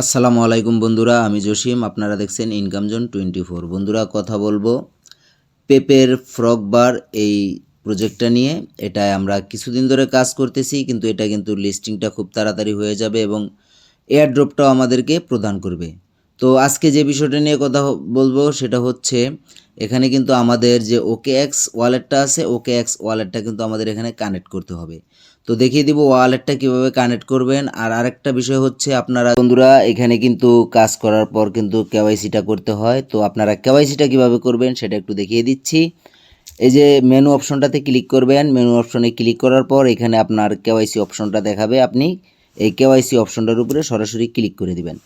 আসসালামু আলাইকুম বন্ধুরা, আমি জসিম। আপনারা দেখছেন ইনকাম জোন টোয়েন্টি ফোর বন্ধুরা, কথা বলব। পেপের ফ্রক বার এই প্রজেক্টটা নিয়ে। এটা আমরা কিছুদিন ধরে কাজ করতেছি, কিন্তু এটা কিন্তু লিস্টিংটা খুব তাড়াতাড়ি হয়ে যাবে এবং এয়ারড্রপটাও আমাদেরকে প্রদান করবে। তো আজকে যে বিষয়টা নিয়ে কথা বলব সেটা হচ্ছে, এখানে কিন্তু আমাদের যে ওকে এক্স ওয়ালেটটা আছে ওকে এক্স ওয়ালেটটা কিন্তু আমাদের এখানে কানেক্ট করতে হবে। তো দেখিয়ে দিব ওয়ালেটটা কীভাবে কানেক্ট করবেন। আর আরেকটা বিষয় হচ্ছে, আপনারা বন্ধুরা, এখানে কিন্তু কাজ করার পর কিন্তু কেওয়াইসিটা করতে হয়। তো আপনারা কেওয়াইসিটা কীভাবে করবেন সেটা একটু দেখিয়ে দিচ্ছি। এই যে মেনু অপশনটাতে ক্লিক করবেন। মেনু অপশনে ক্লিক করার পর এখানে আপনার কেওয়াইসি অপশনটা দেখাবে আপনি। এই কেওয়াইসি অপশনটার উপরে সরাসরি ক্লিক করে দিবেন।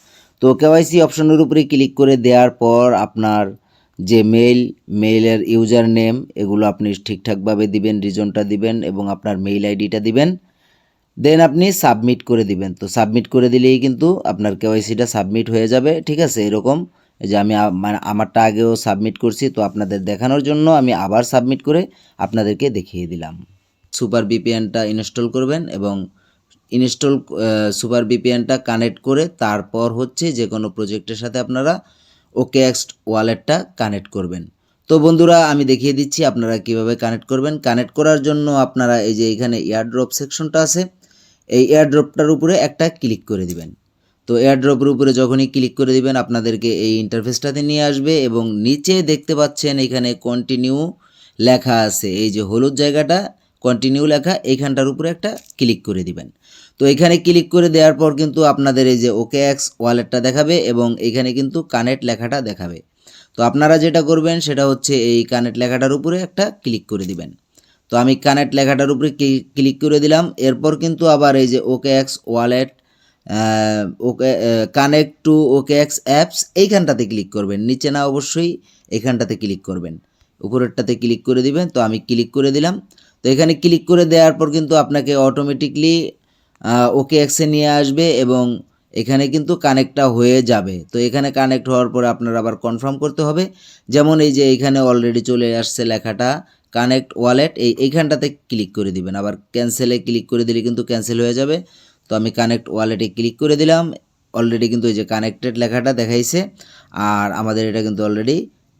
তো কেওয়াইসি অপশনের উপরে ক্লিক করে দেওয়ার পর আপনার যে মেইল, মেইলের ইউজার নেম এগুলো আপনি ঠিকঠাকভাবে দিবেন, রিজনটা দিবেন এবং আপনার মেইল আইডিটা দিবেন। দেন আপনি সাবমিট করে দিবেন। তো সাবমিট করে দিলেই কিন্তু আপনার কেওয়াইসিটা সাবমিট হয়ে যাবে, ঠিক আছে? এরকম। যে আমি মানে আমারটা আগেও সাবমিট করছি, তো আপনাদের দেখানোর জন্য আমি আবার সাবমিট করে আপনাদেরকে দেখিয়ে দিলাম। সুপার বিপিএনটা ইনস্টল করবেন এবং ইনস্টল সুপার বিপিএনটা কানেক্ট করে তারপর হচ্ছে যে কোনো প্রজেক্টের সাথে আপনারা ওকে এক্স ওয়ালেটটা কানেক্ট করবেন। তো বন্ধুরা, আমি দেখিয়ে দিচ্ছি আপনারা কীভাবে কানেক্ট করবেন। কানেক্ট করার জন্য আপনারা এই যে এখানে এয়ারড্রপ সেকশনটা আছে, এই এয়ারড্রপটার উপরে একটা ক্লিক করে দিবেন। তো এয়ারড্রপের উপরে যখনই ক্লিক করে দিবেন, আপনাদেরকে এই ইন্টারফেসটাতে নিয়ে আসবে এবং নিচে দেখতে পাচ্ছেন এখানে কন্টিনিউ লেখা আছে। এই যে হলুদ জায়গাটা কন্টিনিউ লেখা, এইখানটার উপরে একটা ক্লিক করে দিবেন। তো এখানে ক্লিক করে দেওয়ার পর কিন্তু আপনাদের এই যে ওকে এক্স ওয়ালেটটা দেখাবে এবং এখানে কিন্তু কানেক্ট লেখাটা দেখাবে। তো আপনারা যেটা করবেন, সেটা হচ্ছে এই কানেক্ট লেখাটার উপরে একটা ক্লিক করে দিবেন। তো আমি কানেক্ট লেখাটার উপরে ক্লিক করে দিলাম, এরপর কিন্তু আবার এই যে OKX wallet okay connect to OKX apps এইখানটাতে ক্লিক করবেন। নিচে না অবশ্যই এখানটাতে ক্লিক করবেন। উপরেরটাতে ক্লিক করে দিবেন। তো আমি ক্লিক করে দিলাম। তো এখানে ক্লিক করে দেওয়ার পর কিন্তু আপনাকে অটোমেটিকলি ওকে এক্সে নিয়ে আসবে এবং এখানে কিন্তু কানেক্টটা হয়ে যাবে। তো এখানে কানেক্ট হওয়ার পরে আপনার আবার কনফার্ম করতে হবে। যেমন এই যে এইখানে অলরেডি চলে আসছে লেখাটা কানেক্ট ওয়ালেট এই এইখানটাতে ক্লিক করে দিবেন। আবার ক্যান্সেলে ক্লিক করে দিলে কিন্তু ক্যান্সেল হয়ে যাবে। তো আমি কানেক্ট ওয়ালেটে ক্লিক করে দিলাম। অলরেডি কিন্তু এই যে কানেক্টেড লেখাটা দেখাইছে। আর আমাদের এটা কিন্তু অলরেডি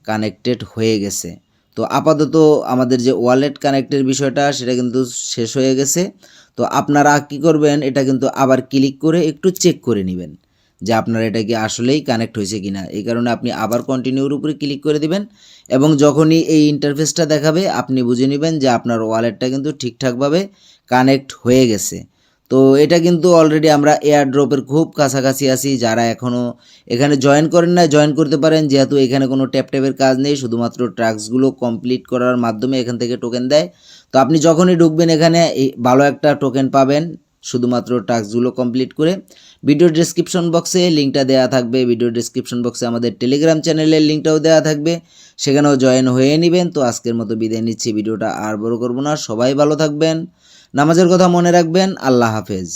কানেক্টেড হয়ে গেছে। তো আপাতত আমাদের যে ওয়ালেট কানেক্টের বিষয়টা, সেটা কিন্তু শেষ হয়ে গেছে। তো আপনারা কি করবেন, এটা কিন্তু আবার ক্লিক করে একটু চেক করে নেবেন যে আপনার এটা কি আসলেই কানেক্ট হয়েছে কিনা। এই কারণে আপনি আবার কন্টিনিউর উপরে ক্লিক করে দিবেন এবং যখনই এই ইন্টারফেসটা দেখাবে, আপনি বুঝে নেবেন যে আপনার ওয়ালেটটা কিন্তু ঠিকঠাকভাবে কানেক্ট হয়ে গেছে। তো এটা কিন্তু অলরেডি আমরা এয়ার ড্রপের খুব কাছাকাছি আছি, যারা এখনও এখানে জয়েন করেন না জয়েন করতে পারেন। যেহেতু এখানে কোনো ট্যাপ ট্যাপের কাজ নেই, শুধুমাত্র ট্রাক্সগুলো কমপ্লিট করার মাধ্যমে এখান থেকে টোকেন দেয়। তো আপনি যখনই ঢুকবেন এখানে ভালো একটা টোকেন পাবেন। শুধুমাত্র টাস্কগুলো কমপ্লিট করে। ভিডিও ডেসক্রিপশন বক্সে লিঙ্কটা দেওয়া থাকবে। ভিডিও ডেসক্রিপশন বক্সে আমাদের টেলিগ্রাম চ্যানেলের লিঙ্কটাও দেওয়া থাকবে। সেখানেও জয়েন হয়ে নেবেন। তো আজকের মতো বিদায় নিচ্ছি। ভিডিওটা আর বড় করব না। সবাই ভালো থাকবেন। নামাজের কথা মনে রাখবেন। আল্লাহ হাফেজ।